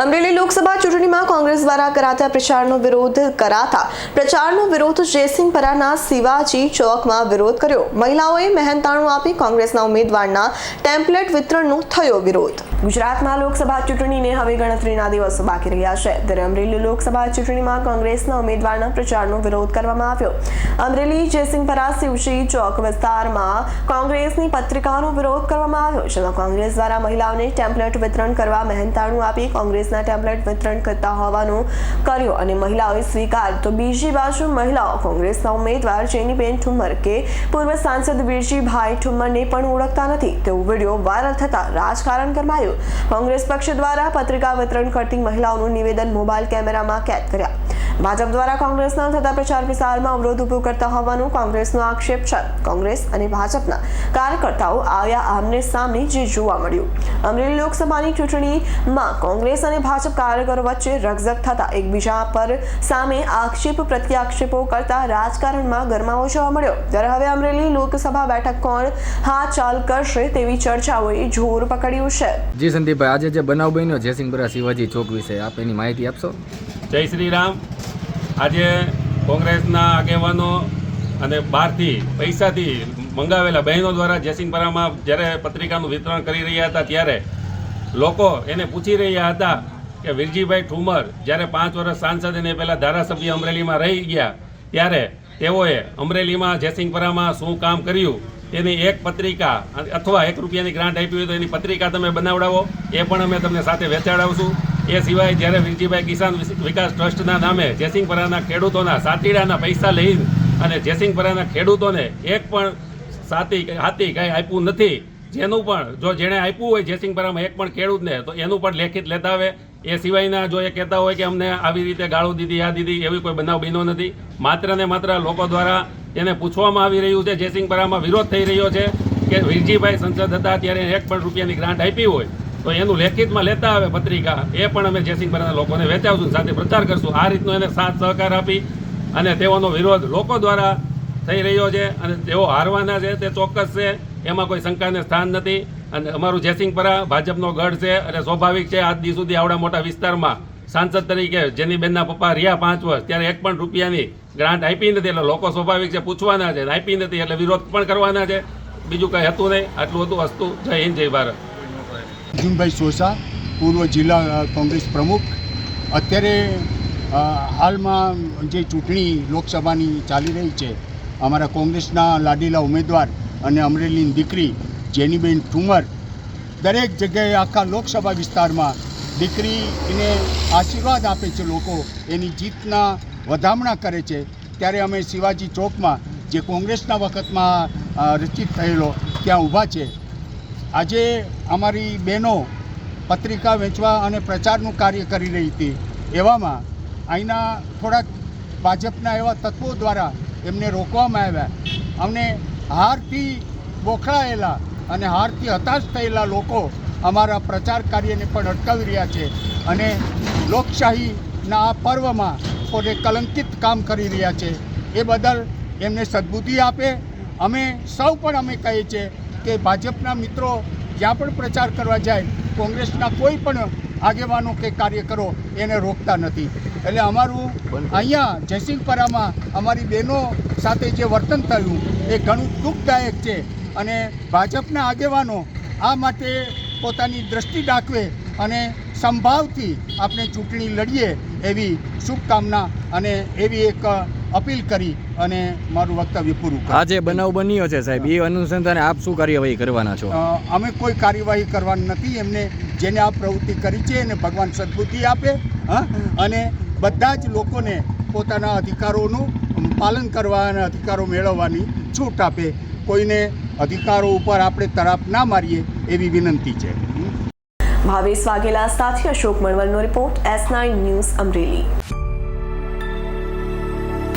અમરેલી લોકસભા ચૂંટણીમાં કોંગ્રેસ દ્વારા કરાતા પ્રચારનો વિરોધ કરાતા પ્રચારનો વિરોધ જયસિંહપરાના શિવાજી ચોકમાં વિરોધ કર્યો. મહિલાઓએ મહેનતાણું આપી કોંગ્રેસના ઉમેદવારના ટેમ્પલેટ વિતરણનો થયો વિરોધ. ગુજરાતમાં લોકસભા ચૂંટણીને હવે ગણતરીના દિવસો બાકી રહ્યા છે. ત્યારે અમરેલી લોકસભા ચૂંટણીમાં કોંગ્રેસના ઉમેદવારના પ્રચારનો વિરોધ કરવામાં આવ્યો. અમરેલી જયસિંહપરા શિવશી ચોક વિસ્તારમાં કોંગ્રેસની પત્રિકાનો વિરોધ કરવામાં આવ્યો, જેમાં કોંગ્રેસ દ્વારા મહિલાઓને ટેમ્પલેટ વિતરણ કરવા મહેનતાણું આપી કોંગ્રેસના ટેમ્પલેટ વિતરણ કરતા હોવાનું કર્યું અને મહિલાઓએ સ્વીકાર. તો બીજી બાજુ મહિલાઓ, કોંગ્રેસના ઉમેદવાર જેનીબેન ઠુમર કે પૂર્વ સાંસદ વીરજીભાઈ ઠુમ્મરને પણ ઓળખતા નથી. તેવો વીડિયો વાયરલ થતા રાજકારણ ગરમાયું. કોંગ્રેસ પક્ષ દ્વારા પત્રિકા વિતરણ કરતી મહિલાઓનું નિવેદન મોબાઈલ કેમેરામાં કેદ કર્યા. ભાજપ દ્વારા કોંગ્રેસના થતા પ્રચાર પ્રસારમાં અવરોધ ઊભો કરતા હોવાનું કોંગ્રેસનો આક્ષેપ છે. કોંગ્રેસ અને ભાજપના કાર્યકર્તાઓ આવ્યા આમને સામે જે જોવા મળ્યું. અમરેલી લોકસભાની ચૂંટણીમાં કોંગ્રેસ અને ભાજપ કાર્યકરો વચ્ચે રકઝક થતા એકબીજા પર સામે આક્ષેપ, પ્રત્યાક્ષેપો કરતા રાજકારણમાં ગરમાવો જોવા મળ્યો. ત્યારે હવે અમરેલી લોકસભા બેઠક કોણ હાથ ચાલ કરશે તેવી ચર્ચાઓએ જોર પકડ્યું છે. જી સંદીપભાઈ, આજે જે બનાવ બન્યો, જયસિંહપુરા શિવાજી ચોક વિશે આપ એની માહિતી આપશો? જય શ્રી રામ આજે કોંગ્રેસના આગેવાનો અને બહારથી પૈસાથી મંગાવેલા બહેનો દ્વારા જયસિંહપરામાં જ્યારે પત્રિકાનું વિતરણ કરી રહ્યા હતા ત્યારે લોકો એને પૂછી રહ્યા હતા કે વિરજીભાઈ ઠુમર જ્યારે પાંચ વર્ષ સાંસદ અને પહેલાં ધારાસભ્ય અમરેલીમાં રહી ગયા ત્યારે તેઓએ અમરેલીમાં જયસિંહપરામાં શું કામ કર્યું? એની એક પત્રિકા અથવા એક રૂપિયાની ગ્રાન્ટ આપી હોય તો એની પત્રિકા તમે બનાવડાવો. એ પણ અમે તમને સાથે વેચાડાવશું. એ સિવાય જ્યારે વિરજીભાઈ કિસાન વિકાસ ટ્રસ્ટના નામે જેસિંગપરાના ખેડૂતોના સાતીડાના પૈસા લઈ અને જેસિંગપરાના ખેડૂતોને એક પણ સાતી હાથી કાંઈ આપ્યું નથી, જેનું પણ, જો જેણે આપ્યું હોય જેસિંગપરામાં એક પણ ખેડૂતને, તો એનું પણ લેખિત લેતા આવે. એ સિવાયના જો એ કહેતા હોય કે અમને આવી રીતે ગાળો દીધી, આ દીધી, એવી કોઈ બનાવ બીનો નથી. માત્ર ને માત્ર લોકો દ્વારા એને પૂછવામાં આવી રહ્યું છે જેસિંગપરામાં વિરોધ થઈ રહ્યો છે કે વિરજીભાઈ સંસદ હતા, ત્યારે એક પણ રૂપિયાની ગ્રાન્ટ આપી હોય. તો એનું લેખિતમાં લેતા આવે પત્રિકા. એ પણ અમે જયસિંહપરાના લોકોને વેચાવશું સાથે પ્રચાર કરશું. આ રીતનો એને સાથ સહકાર આપી અને તેઓનો વિરોધ લોકો દ્વારા થઈ રહ્યો છે અને તેઓ હારવાના છે, તે ચોક્કસ છે. એમાં કોઈ શંકાને સ્થાન નથી. અને અમારું જયસિંહપરા ભાજપનો ગઢ છે અને સ્વાભાવિક છે, આજ દી સુધી આવડા મોટા વિસ્તારમાં સાંસદ તરીકે જેની બેનના પપ્પા રહ્યા પાંચ વર્ષ, ત્યારે એક પણ રૂપિયાની ગ્રાન્ટ આપી નથી. એટલે લોકો સ્વાભાવિક છે, પૂછવાના છે આપી નથી. એટલે વિરોધ પણ કરવાના છે. બીજું કંઈ હતું નહીં. આટલું હતું વસ્તુ. જય હિન્દ, જય ભારત. અર્જુનભાઈ સોસા, પૂર્વ જિલ્લા કોંગ્રેસ પ્રમુખ. અત્યારે હાલમાં જે ચૂંટણી લોકસભાની ચાલી રહી છે, અમારા કોંગ્રેસના લાડીલા ઉમેદવાર અને અમરેલીની દીકરી જેનીબેન ઠુમર, દરેક જગ્યાએ આખા લોકસભા વિસ્તારમાં દીકરીને આશીર્વાદ આપે છે લોકો, એની જીતના વધામણા કરે છે. ત્યારે અમે શિવાજી ચોકમાં, જે કોંગ્રેસના વખતમાં રચિત થયેલો, ત્યાં ઊભા છે. આજે અમારી બહેનો પત્રિકા વેચવા અને પ્રચારનું કાર્ય કરી રહી હતી. એવામાં અહીંના થોડાક ભાજપના એવા તત્વો દ્વારા એમને રોકવામાં આવ્યા. અમને હારથી બોખળાયેલા અને હારથી હતાશ થયેલા લોકો અમારા પ્રચાર કાર્યને પણ અટકાવી રહ્યા છે અને લોકશાહીના આ પર્વમાં પોતે કલંકિત કામ કરી રહ્યા છે. એ બદલ એમને સદબુદ્ધિ આપે. અમે સૌ પણ અમે કહીએ છીએ કે ભાજપના મિત્રો જ્યાં પણ પ્રચાર કરવા જાય, કોંગ્રેસના કોઈ પણ આગેવાનો કે કાર્યકરો એને રોકતા નથી. એટલે અમારું અહીંયા જયસિંહપરામાં અમારી બહેનો સાથે જે વર્તન થયું, એ ઘણું દુઃખદાયક છે. અને ભાજપના આગેવાનો આ માટે પોતાની દ્રષ્ટિ દાખવે અને સંભાવથી આપણે ચૂંટણી લડીએ એવી શુભકામના અને એવી એક અપીલ કરી અને મારું વક્તવ્ય પૂરું આ જે બનાવ બન્યો છે સાહેબ એ અનુસંધાને આપ શું કાર્યવાહી કરવાના છો? અમે કોઈ કાર્યવાહી કરવાની નથી એમને જેને આ પ્રવૃત્તિ કરી છે એને ભગવાન સદબુદ્ધિ આપે હા? અને બધા જ લોકોને પોતાના અધિકારોનું પાલન કરવા અને અધિકારો મેળવવાની છૂટ આપે. કોઈને અધિકારો ઉપર આપણે તરાપ ના મારીએ એવી વિનંતી છે. ભાવેશ વાઘેલા સાથે Ashok મણવલનો report S nine news Amreli.